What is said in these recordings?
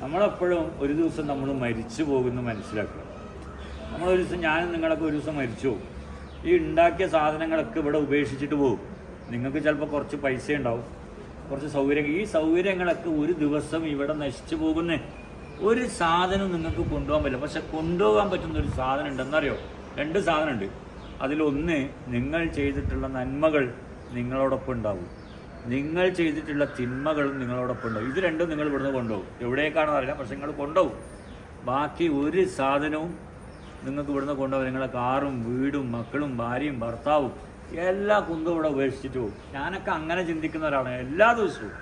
നമ്മളെപ്പോഴും ഒരു ദിവസം നമ്മൾ മരിച്ചു പോകുമെന്ന് മനസ്സിലാക്കുക. നമ്മളൊരു ദിവസം ഞാനും നിങ്ങളൊക്കെ ഒരു ദിവസം മരിച്ചു പോകും. ഈ ഉണ്ടാക്കിയ സാധനങ്ങളൊക്കെ ഇവിടെ ഉപേക്ഷിച്ചിട്ട് പോകും. നിങ്ങൾക്ക് ചിലപ്പോൾ കുറച്ച് പൈസ ഉണ്ടാവും. കുറച്ച് സൗകര്യം ഈ സൗകര്യങ്ങളൊക്കെ ഒരു ദിവസം ഇവിടെ നശിച്ചു പോകുന്ന ഒരു സാധനം നിങ്ങൾക്ക് കൊണ്ടുപോകാൻ പറ്റില്ല. പക്ഷെ കൊണ്ടുപോകാൻ പറ്റുന്ന ഒരു സാധനം ഉണ്ടെന്നറിയോ? രണ്ട് സാധനമുണ്ട് അതിലൊന്ന് നിങ്ങൾ ചെയ്തിട്ടുള്ള നന്മകൾ നിങ്ങളോടൊപ്പം ഉണ്ടാവും. നിങ്ങൾ ചെയ്തിട്ടുള്ള തിന്മകളും നിങ്ങളോടൊപ്പം ഉണ്ടാവും. ഇത് രണ്ടും നിങ്ങൾ ഇവിടുന്ന് കൊണ്ടുപോകും. എവിടേക്കാണെന്ന് അറിയില്ല പക്ഷെ നിങ്ങൾ കൊണ്ടുപോകും. ബാക്കി ഒരു സാധനവും നിങ്ങൾക്ക് ഇവിടുന്ന് കൊണ്ടുപോകും നിങ്ങളെ കാറും വീടും മക്കളും ഭാര്യയും ഭർത്താവും എല്ലാ കുന്തും ഇവിടെ ഉപേക്ഷിച്ചിട്ട് പോകും. ഞാനൊക്കെ അങ്ങനെ ചിന്തിക്കുന്ന ഒരാളാണ് എല്ലാ ദിവസവും.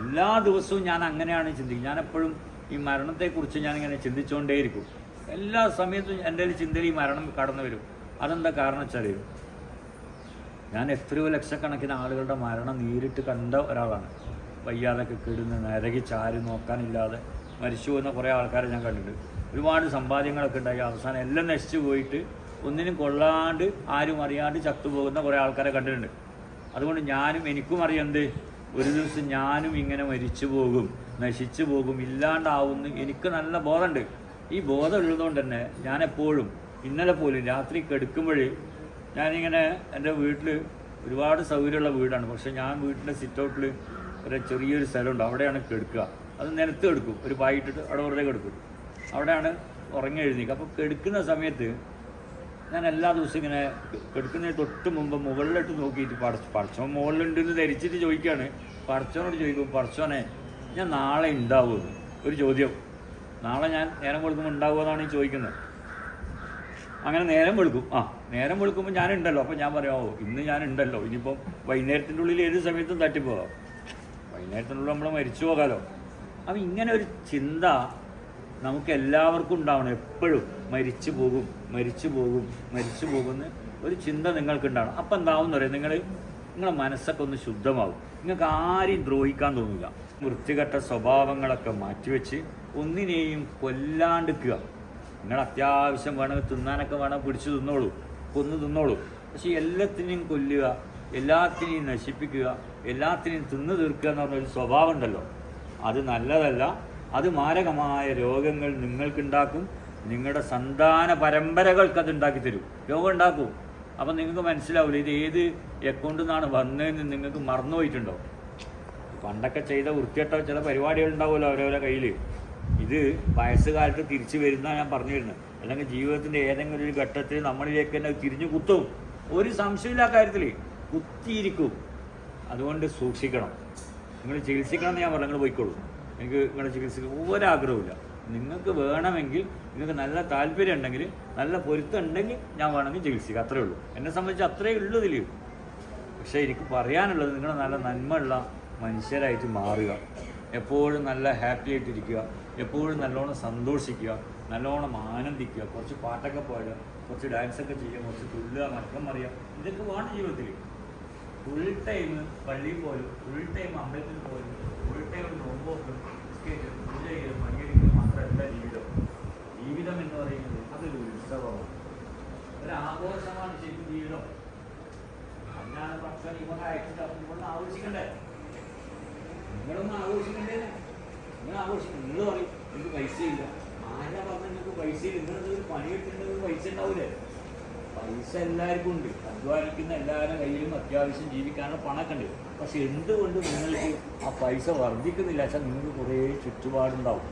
എല്ലാ ദിവസവും ഞാൻ അങ്ങനെയാണ് ചിന്തിക്കുന്നത്. ഞാൻ എപ്പോഴും ഈ മരണത്തെക്കുറിച്ച് ഞാനിങ്ങനെ ചിന്തിച്ചുകൊണ്ടേയിരിക്കും. എല്ലാ സമയത്തും എന്റെ ചിന്തയിൽ ഈ മരണം കടന്നു വരും. അതെന്താ കാരണം വെച്ചാൽ ഞാൻ എത്രയോ ലക്ഷക്കണക്കിന് ആളുകളുടെ മരണം നേരിട്ട് കണ്ട ഒരാളാണ്. വയ്യാതൊക്കെ കിടന്ന് നരകി ചാരി നോക്കാനില്ലാതെ മരിച്ചു പോകുന്ന കുറേ ആൾക്കാരെ ഞാൻ കണ്ടിട്ടുണ്ട്. ഒരുപാട് സമ്പാദ്യങ്ങളൊക്കെ ഉണ്ടായി. അവസാനം എല്ലാം നശിച്ചു പോയിട്ട് ഒന്നിനും കൊള്ളാണ്ട് ആരും അറിയാണ്ട് ചത്തുപോകുന്ന കുറേ ആൾക്കാരെ കണ്ടിട്ടുണ്ട്. അതുകൊണ്ട് ഞാനും എനിക്കും അറിയണ്ട് ഒരു ദിവസം ഞാനും ഇങ്ങനെ മരിച്ചു പോകും നശിച്ചു പോകും ഇല്ലാണ്ടാവുമെന്ന് എനിക്ക് നല്ല ബോധമുണ്ട്. ഈ ബോധം ഉള്ളതുകൊണ്ട് തന്നെ ഞാനെപ്പോഴും ഇന്നലെ പോലും രാത്രി കെടുക്കുമ്പോൾ ഞാനിങ്ങനെ എന്റെ വീട്ടിൽ ഒരുപാട് സൗകര്യമുള്ള വീടാണ്. പക്ഷെ ഞാൻ വീട്ടിന്റെ സിറ്റൗട്ടിൽ ഒരു ചെറിയൊരു സ്ഥലമുണ്ട്. അവിടെയാണ് കെടുക്കുക അത് നിലത്ത് കെടുക്കും ഒരു പായിട്ടിട്ട് അവിടെ വെറുതെ കെടുക്കും. അവിടെയാണ് ഉറങ്ങി എഴുന്നേക്കുക അപ്പോൾ കെടുക്കുന്ന സമയത്ത് ഞാൻ എല്ലാ ദിവസവും ഇങ്ങനെ കെടുക്കുന്നതിന് തൊട്ട് മുമ്പ് മുകളിലിട്ട് നോക്കിയിട്ട് പടച്ച പടച്ചോൻ മുകളിലുണ്ടെന്ന് ധരിച്ചിട്ട് ചോദിക്കുകയാണ്. പടച്ചോനോട് ചോദിക്കും പടച്ചോനെ ഞാൻ നാളെ ഉണ്ടാവുമെന്ന്. ഒരു ചോദ്യം. നാളെ ഞാൻ നേരം കൊടുക്കുമ്പോൾ ഉണ്ടാവുമെന്നാണ് ഈ ചോദിക്കുന്നത്. അങ്ങനെ നേരം വെളുക്കും. ആ നേരം വെളുക്കുമ്പോൾ ഞാനുണ്ടല്ലോ. അപ്പോൾ ഞാൻ പറയാം ഓ ഇന്ന് ഞാനുണ്ടല്ലോ. ഇനിയിപ്പം വൈകുന്നേരത്തിന്റെ ഉള്ളിൽ ഏത് സമയത്തും തട്ടിപ്പോകാം വൈകുന്നേരത്തിനുള്ളിൽ നമ്മൾ മരിച്ചു പോകാമല്ലോ അപ്പം ഇങ്ങനെ ഒരു ചിന്ത നമുക്ക് എല്ലാവർക്കും ഉണ്ടാവണം. എപ്പോഴും മരിച്ചു പോകും മരിച്ചു പോകും മരിച്ചു പോകുന്ന ഒരു ചിന്ത നിങ്ങൾക്ക് ഉണ്ടാവണം. അപ്പം എന്താവും പറയാം നിങ്ങൾ നിങ്ങളുടെ മനസ്സൊക്കെ ഒന്ന് ശുദ്ധമാവും. നിങ്ങൾക്ക് ആരെയും ദ്രോഹിക്കാൻ തോന്നില്ല വൃത്തികെട്ട സ്വഭാവങ്ങളൊക്കെ മാറ്റിവെച്ച് ഒന്നിനെയും കൊല്ലാണ്ടിക്കുക നിങ്ങൾ അത്യാവശ്യം വേണമെങ്കിൽ തിന്നാനൊക്കെ വേണം പിടിച്ചു തിന്നോളൂ കൊന്നു തിന്നോളൂ. പക്ഷേ എല്ലാത്തിനെയും കൊല്ലുക എല്ലാത്തിനെയും നശിപ്പിക്കുക എല്ലാത്തിനെയും തിന്നു തീർക്കുക എന്ന് പറഞ്ഞൊരു സ്വഭാവം ഉണ്ടല്ലോ. അത് നല്ലതല്ല. അത് മാരകമായ രോഗങ്ങൾ നിങ്ങൾക്കുണ്ടാക്കും. നിങ്ങളുടെ സന്താന പരമ്പരകൾക്ക് അത് ഉണ്ടാക്കി തരും. രോഗം ഉണ്ടാക്കും. അപ്പം നിങ്ങൾക്ക് മനസ്സിലാവില്ല ഇത് ഏത് അക്കൗണ്ടിൽ നിന്നാണ് വന്നതെന്ന് നിങ്ങൾക്ക് മറന്നുപോയിട്ടുണ്ടോ പണ്ടൊക്കെ ചെയ്ത വൃത്തികെട്ട ചില പരിപാടികൾ ഉണ്ടാവുമല്ലോ അവരവരുടെ കയ്യിൽ ഇത് വയസ്സുകാലത്ത് തിരിച്ചു വരുന്ന ഞാൻ പറഞ്ഞു വരുന്നത് അല്ലെങ്കിൽ ജീവിതത്തിന്റെ ഏതെങ്കിലും ഒരു ഘട്ടത്തിൽ നമ്മളിലേക്ക് തന്നെ തിരിഞ്ഞു കുത്തും. ഒരു സംശയമില്ല കാര്യത്തിൽ കുത്തിയിരിക്കും. അതുകൊണ്ട് സൂക്ഷിക്കണം. നിങ്ങൾ ചികിത്സിക്കണം എന്ന് ഞാൻ പറഞ്ഞു നിങ്ങൾ പോയിക്കോളൂ. എനിക്ക് നിങ്ങളെ ചികിത്സിക്കാൻ ഒരാഗ്രഹമില്ല നിങ്ങൾക്ക് വേണമെങ്കിൽ നിങ്ങൾക്ക് നല്ല താല്പര്യം ഉണ്ടെങ്കിൽ നല്ല പൊരുത്തം ഉണ്ടെങ്കിൽ ഞാൻ വേണമെങ്കിൽ ചികിത്സിക്കാം. അത്രേ ഉള്ളൂ. എന്നെ സംബന്ധിച്ച് അത്രേ ഉള്ളൂ ഇതിൽ പക്ഷേ എനിക്ക് പറയാനുള്ളത് നിങ്ങൾ നല്ല നന്മയുള്ള മനുഷ്യരായിട്ട് മാറുക. എപ്പോഴും നല്ല ഹാപ്പി ആയിട്ടിരിക്കുക എപ്പോഴും നല്ലോണം സന്തോഷിക്കുക നല്ലോണം ആനന്ദിക്കുക കുറച്ച് പാട്ടൊക്കെ പാടുക കുറച്ച് ഡാൻസൊക്കെ ചെയ്യുക കുറച്ച് തുല്ലുക മറക്കം അറിയുക ഇതൊക്കെ വേണം ജീവിതത്തിൽ ഫുൾ ടൈം പള്ളിയിൽ പോലും ഫുൾ ടൈം അമ്പലത്തിൽ പോലും ഫുൾ ടൈം നോമ്പോക്കും പൂജ മാത്രമല്ല ജീവിതം. ജീവിതം എന്ന് പറയുന്നത് അതൊരു ഉത്സവമാണ്. ഒരു ആഘോഷമാണ് ശരിക്കും ജീവിതം. അതിനാണ് പക്ഷേ അയച്ചിട്ട് അപ്പോൾ ആഘോഷിക്കണ്ടേ നിങ്ങളൊന്നും ആഘോഷിക്കണ്ടേ നിങ്ങൾ ആഘോഷിക്കും നിങ്ങൾ പറയും നിങ്ങൾക്ക് പൈസ ഇല്ല ആരാ പറഞ്ഞ നിങ്ങൾക്ക് പൈസ പണി പണിയെടുക്കേണ്ടത് പൈസ ഉണ്ടാവില്ലേ പൈസ എല്ലാവർക്കും ഉണ്ട്. അധ്വാനിക്കുന്ന എല്ലാവരുടെ കയ്യിലും അത്യാവശ്യം ജീവിക്കാനുള്ള പണമൊക്കെ ഉണ്ട്. പക്ഷെ എന്തുകൊണ്ട് നിങ്ങൾക്ക് ആ പൈസ വർദ്ധിക്കുന്നില്ല? വെച്ചാൽ നിങ്ങൾക്ക് കുറേ ചുറ്റുപാടുണ്ടാവും.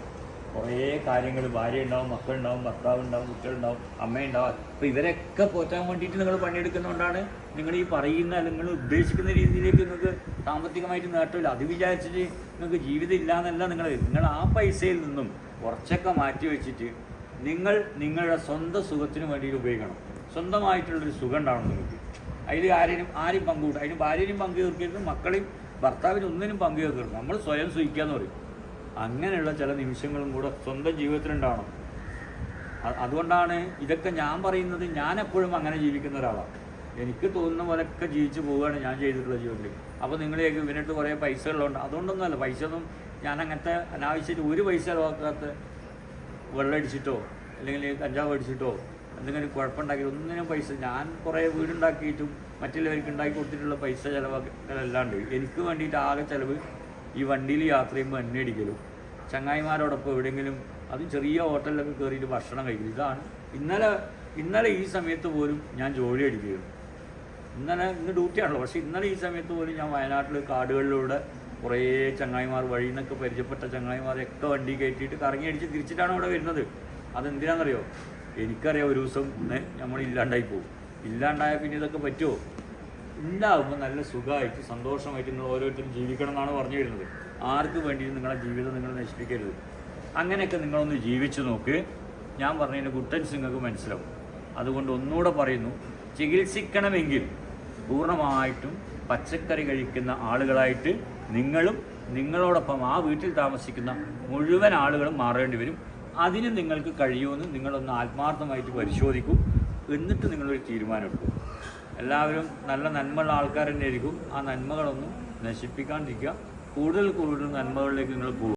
കുറേ കാര്യങ്ങൾ ഭാര്യ ഉണ്ടാവും മക്കളുണ്ടാവും ഭർത്താവ് ഉണ്ടാവും കുട്ടികളുണ്ടാവും അമ്മയുണ്ടാവും. അപ്പോൾ ഇവരൊക്കെ പോറ്റാൻ വേണ്ടിയിട്ട് നിങ്ങൾ പണിയെടുക്കുന്നതുകൊണ്ടാണ് നിങ്ങൾ ഈ പറയുന്ന നിങ്ങൾ ഉദ്ദേശിക്കുന്ന രീതിയിലേക്ക് നിങ്ങൾക്ക് സാമ്പത്തികമായിട്ട് നേട്ടമില്ല. അത് വിചാരിച്ചിട്ട് നിങ്ങൾക്ക് ജീവിതം ഇല്ല എന്നല്ല നിങ്ങൾ. നിങ്ങൾ ആ പൈസയിൽ നിന്നും കുറച്ചൊക്കെ മാറ്റി വെച്ചിട്ട് നിങ്ങൾ നിങ്ങളുടെ സ്വന്തം സുഖത്തിന് വേണ്ടിയിട്ട് ഉപയോഗിക്കണം. സ്വന്തമായിട്ടുള്ളൊരു സുഖം ഉണ്ടാവണം നിങ്ങൾക്ക്. അതിൽ ആരെയും ആരെയും പങ്കുകൂട്ടും അതിന് ഭാര്യയും പങ്കു തീർക്കരുത് മക്കളെയും ഭർത്താവിനും ഒന്നിനും പങ്കു തീർക്കരുത്. നമ്മൾ സ്വയം സുഖിക്കുക എന്ന് പറയും. അങ്ങനെയുള്ള ചില നിമിഷങ്ങളും കൂടെ സ്വന്തം ജീവിതത്തിലുണ്ടാവണം. അതുകൊണ്ടാണ് ഇതൊക്കെ ഞാൻ പറയുന്നത് ഞാൻ എപ്പോഴും അങ്ങനെ ജീവിക്കുന്ന ഒരാളാണ്. എനിക്ക് തോന്നുന്ന പോലെയൊക്കെ ജീവിച്ചു പോവുകയാണ് ഞാൻ ചെയ്തിട്ടുള്ള ജീവിതത്തിൽ. അപ്പോൾ നിങ്ങൾ ഇവനടുത്ത് കുറേ പൈസ ഉള്ളതുകൊണ്ട് അതുകൊണ്ടൊന്നുമല്ല പൈസ ഒന്നും ഞാൻ അങ്ങനത്തെ അനാവശ്യമായിട്ട് ഒരു പൈസ ചിലവാക്കാത്ത വെള്ളമടിച്ചിട്ടോ അല്ലെങ്കിൽ കഞ്ചാവ് അടിച്ചിട്ടോ എന്തെങ്കിലും കുഴപ്പമുണ്ടാക്കി ഒന്നിനും പൈസ ഞാൻ കുറേ വീടുണ്ടാക്കിയിട്ടും മറ്റുള്ളവർക്ക് ഉണ്ടാക്കി കൊടുത്തിട്ടുള്ള പൈസ ചിലവാക്കലല്ലാണ്ട് എനിക്ക് വേണ്ടിയിട്ട് ആകെ ചിലവ് ഈ വണ്ടിയിൽ യാത്ര ചെയ്യുമ്പോൾ എണ്ണ അടിക്കലും ചങ്ങായിമാരോടൊപ്പം എവിടെയെങ്കിലും അത് ചെറിയ ഹോട്ടലിലൊക്കെ കയറിയിട്ട് ഭക്ഷണം കഴിക്കും. ഇതാണ് ഇന്നലെ ഇന്നലെ ഈ സമയത്ത് പോലും ഞാൻ ജോലി അടിക്കുകയാണ് ഇന്നലെ ഇന്ന് ഡ്യൂട്ടിയാണല്ലോ പക്ഷേ ഇന്നലെ ഈ സമയത്ത് പോലും ഞാൻ വയനാട്ടിൽ കാടുകളിലൂടെ കുറേ ചങ്ങായിമാർ വഴിയിൽ നിന്നൊക്കെ പരിചയപ്പെട്ട ചങ്ങായിമാരെയൊക്കെ വണ്ടി കയറ്റിയിട്ട് കറങ്ങി അടിച്ച് തിരിച്ചിട്ടാണ് ഇവിടെ വരുന്നത്. അതെന്തിനാണെന്നറിയോ? എനിക്കറിയാം ഒരു ദിവസം നമ്മൾ ഇല്ലാണ്ടായി പോകും. ഇല്ലാണ്ടായാൽ പിന്നെ ഇതൊക്കെ പറ്റുമോ? ഉണ്ടാകുമ്പോൾ നല്ല സുഖമായിട്ട് സന്തോഷമായിട്ട് നിങ്ങൾ ഓരോരുത്തരും ജീവിക്കണം എന്നാണ് പറഞ്ഞു വരുന്നത്. ആർക്ക് വേണ്ടിയും നിങ്ങളുടെ ജീവിതം നിങ്ങൾ നശിപ്പിക്കരുത്. അങ്ങനെയൊക്കെ നിങ്ങളൊന്ന് ജീവിച്ചു നോക്ക്. ഞാൻ പറഞ്ഞതിന്റെ ഗുട്ടൻസ് നിങ്ങൾക്ക് മനസ്സിലാവും. അതുകൊണ്ട് ഒന്നുകൂടെ പറയുന്നു ചികിത്സിക്കണമെങ്കിൽ പൂർണമായിട്ടും പച്ചക്കറി കഴിക്കുന്ന ആളുകളായിട്ട് നിങ്ങളും നിങ്ങളോടൊപ്പം ആ വീട്ടിൽ താമസിക്കുന്ന മുഴുവൻ ആളുകളും മാറേണ്ടി വരും. അതിന് നിങ്ങൾക്ക് കഴിയുമെന്ന് നിങ്ങളൊന്ന് ആത്മാർത്ഥമായിട്ട് പരിശോധിക്കും. എന്നിട്ട് നിങ്ങളൊരു തീരുമാനമെടുക്കും എല്ലാവരും നല്ല നന്മയുള്ള ആൾക്കാർ തന്നെ ആയിരിക്കും ആ നന്മകളൊന്നും നശിപ്പിക്കാണ്ടിരിക്കുക. കൂടുതൽ കൂടുതൽ നന്മകളിലേക്ക് നിങ്ങൾ പോകും